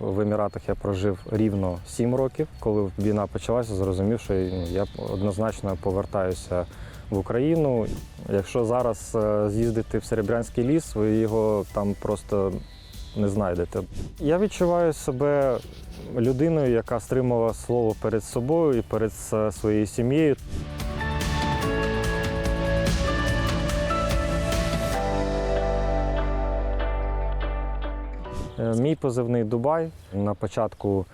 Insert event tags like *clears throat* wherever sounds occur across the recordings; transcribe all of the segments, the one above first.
В Еміратах я прожив рівно 7 років. Коли війна почалася, зрозумів, що ну, я однозначно повертаюся в Україну. Якщо зараз е, з'їздити в Серебрянський ліс, ви його там просто не знайдете. Я відчуваю себе людиною, яка стримала слово перед собою і перед е, своєю сім'єю. Мій позивний Дубай. На початку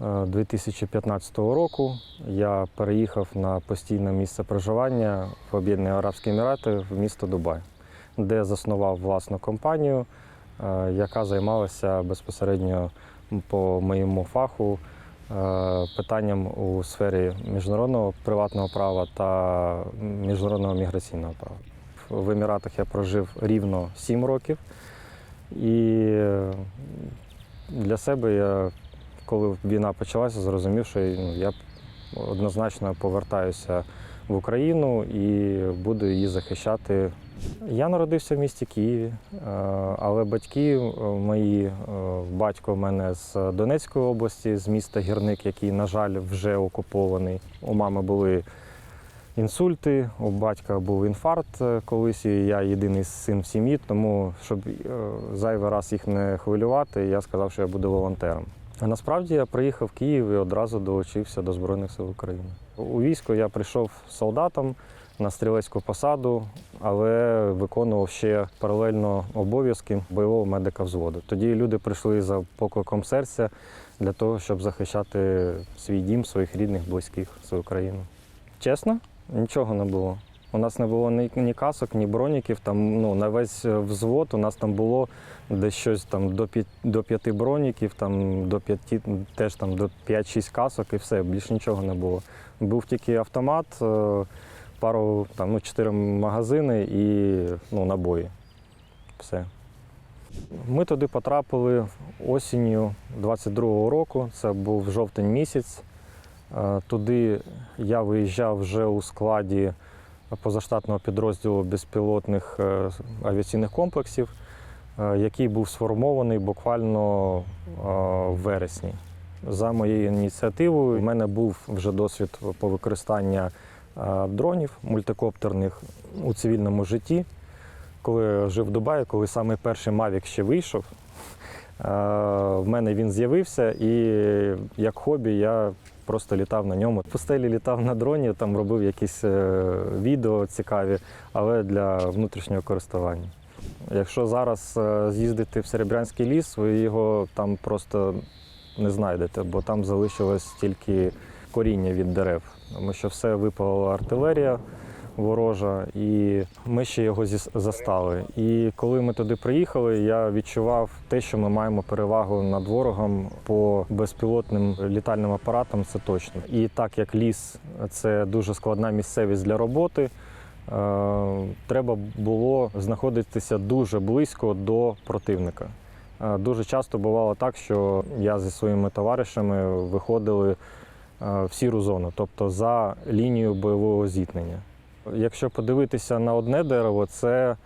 е, 2015 року я переїхав на постійне місце проживання в Об'єднані Арабські Емірати в місто Дубай, де заснував власну компанію, е, яка займалася безпосередньо по моєму фаху е, питанням у сфері міжнародного приватного права та міжнародного міграційного права. В Еміратах я прожив рівно 7 років. І для себе я, коли війна почалася, зрозумів, що ну, я однозначно повертаюся в Україну і буду її захищати. Я народився в місті Києві, е, але батьки е, мої, е, батько в мене з Донецької області, з міста Гірник, який, на жаль, вже окупований. У мами були інсульти, у батька був інфаркт е, колись, і я єдиний син в сім'ї, тому щоб е, зайвий раз їх не хвилювати, я сказав, що я буду волонтером. А насправді я приїхав в Київ і одразу долучився до Збройних сил України. У військо я прийшов солдатом на стрілецьку посаду, але виконував ще паралельно обов'язки бойового медика взводу. Тоді люди прийшли за покликом серця для того, щоб захищати свій дім, своїх рідних, близьких, свою країну. Чесно, нічого не було. У нас не було ні, ні касок, ні броніків. Там ну на весь е, взвод у нас там було десь щось там до п'ять до п'яти броніків, там до п'яти теж там до 5-6 касок і все. Більше нічого не було. Був тільки автомат, е, пару там ну чотири магазини і ну набої. Все. Ми туди потрапили осінню 22-го року. Це був жовтень місяць. Е, Туди я виїжджав вже у складі позаштатного підрозділу безпілотних е, авіаційних комплексів, е, який був сформований буквально в вересні. За моєю ініціативою, в мене був вже досвід по використанню дронів мультикоптерних у цивільному житті. Коли жив в Дубаї, коли саме перший Mavic ще вийшов, в мене він з'явився, і як хобі я просто літав на ньому. По стелі літав на дроні, там робив якісь е, відео цікаві, але для внутрішнього користування. Якщо зараз е, з'їздити в Серебрянський ліс, ви його там просто не знайдете, бо там залишилось тільки коріння від дерев, тому що все випала артилерія ворожа, і ми ще його застали. І коли ми туди приїхали, я відчував те, що ми маємо перевагу над ворогом по безпілотним літальним апаратам, це точно. І так як ліс це дуже складна місцевість для роботи. е, Треба було знаходитися дуже близько до противника. Е, Дуже часто бувало так, що я зі своїми товаришами виходили е, в сіру зону, тобто за лінією бойового зіткнення. Якщо подивитися на одне дерево, це е,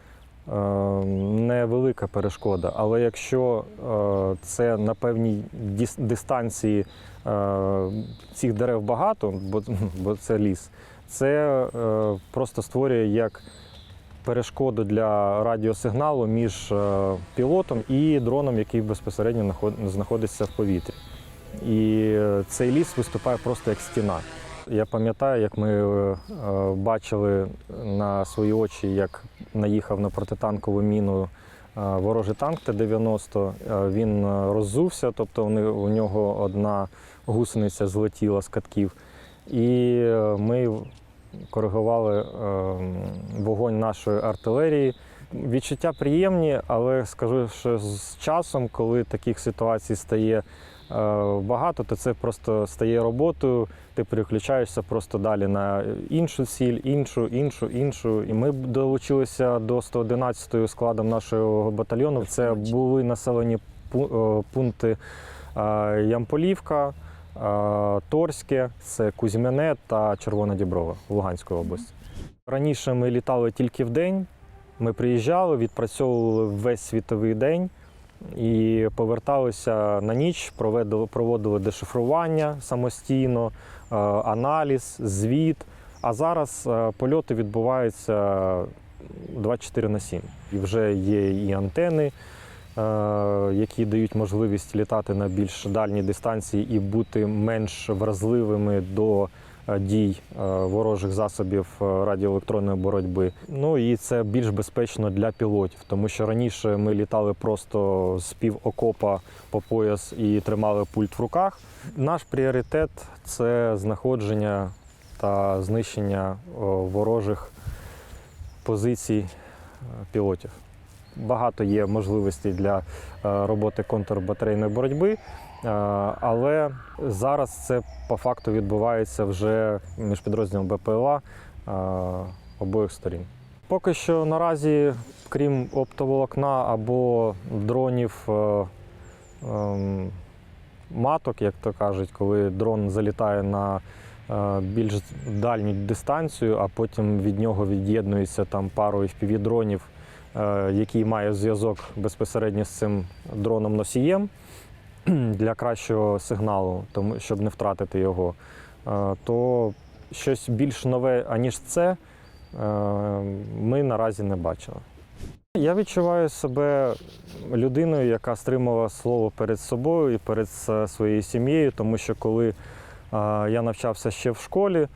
невелика перешкода. Але якщо е, це на певній дистанції е, цих дерев багато, бо, *laughs* це ліс, це просто створює як перешкоду для радіосигналу між пілотом і дроном, який безпосередньо знаходиться в повітрі. І цей ліс виступає просто як стіна. Я пам'ятаю, як ми е, бачили на свої очі, як наїхав на протитанкову міну е, ворожий танк Т-90. Е, Він роззувся, тобто у нього одна гусениця злетіла з катків. І ми коригували вогонь нашої артилерії. Відчуття приємні, але скажу, що з часом, коли таких ситуацій стає багато, то це просто стає роботою. Ти переключаєшся просто далі на іншу ціль, іншу, іншу, іншу. І ми долучилися до 111-ї складом нашого батальйону. Це були населені е, пункти е, Ямполівка, е, Торське, це Кузьмяне та Червона Діброва в Луганській області. Раніше ми літали тільки в день. Ми приїжджали, відпрацьовували весь світовий день. І поверталися на ніч, проводили дешифрування самостійно, е, аналіз, звіт. А зараз е, польоти відбуваються 24 на 7. І вже є і антени, е, які дають можливість літати на більш дальні дистанції і бути менш вразливими до дій е, ворожих засобів е, радіоелектронної боротьби. Ну і це більш безпечно для пілотів, тому що раніше ми літали просто з пів окопа по пояс і тримали пульт в руках. Наш пріоритет це знаходження та знищення ворожих позицій е, пілотів. Багато є можливостей для е, роботи контрбатарейної боротьби, е, але зараз це по факту відбувається вже між підрозділом БПЛА е, обох сторін. Поки що наразі, крім оптоволокна або дронів ем, маток, як то кажуть, коли дрон залітає на більш дальню дистанцію, а потім від нього від'єднується там пару FPV-дронів, е, який має зв'язок безпосередньо з цим дроном-носієм *clears throat* для кращого сигналу, тому щоб не втратити його, е, то щось більш нове, аніж це, е, ми наразі не бачили. Я відчуваю себе людиною, яка стримала слово перед собою і перед своєю сім'єю, тому що коли е, я навчався ще в школі, е,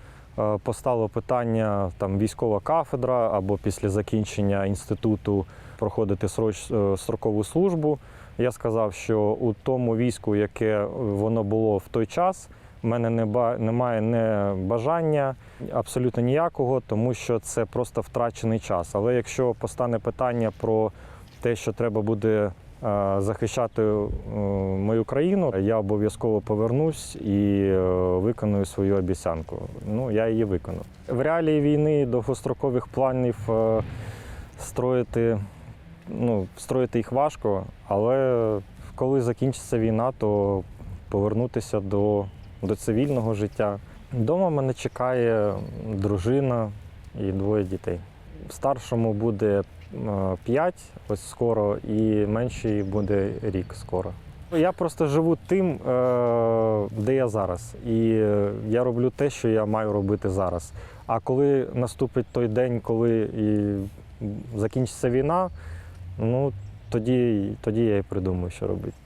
постало питання там військова кафедра або після закінчення інституту проходити е, строкову службу. Я сказав, що у тому війську, яке воно було в той час, в мене немає не бажання абсолютно ніякого, тому що це просто втрачений час. Але якщо постане питання про те, що треба буде е, захищати е, мою країну, я обов'язково повернусь і е, виконую свою обіцянку. Ну, я її виконую. В реалії війни довгострокових планів е, строїти, ну, строїти їх важко, але коли закінчиться війна, то повернутися до, до цивільного життя. Дома мене чекає дружина і двоє дітей. Старшому буде 5 ось скоро, і менший буде рік скоро. Я просто живу тим, е, де я зараз. І я роблю те, що я маю робити зараз. А коли наступить той день, коли і закінчиться війна, ну тоді, тоді я і придумаю, що робити.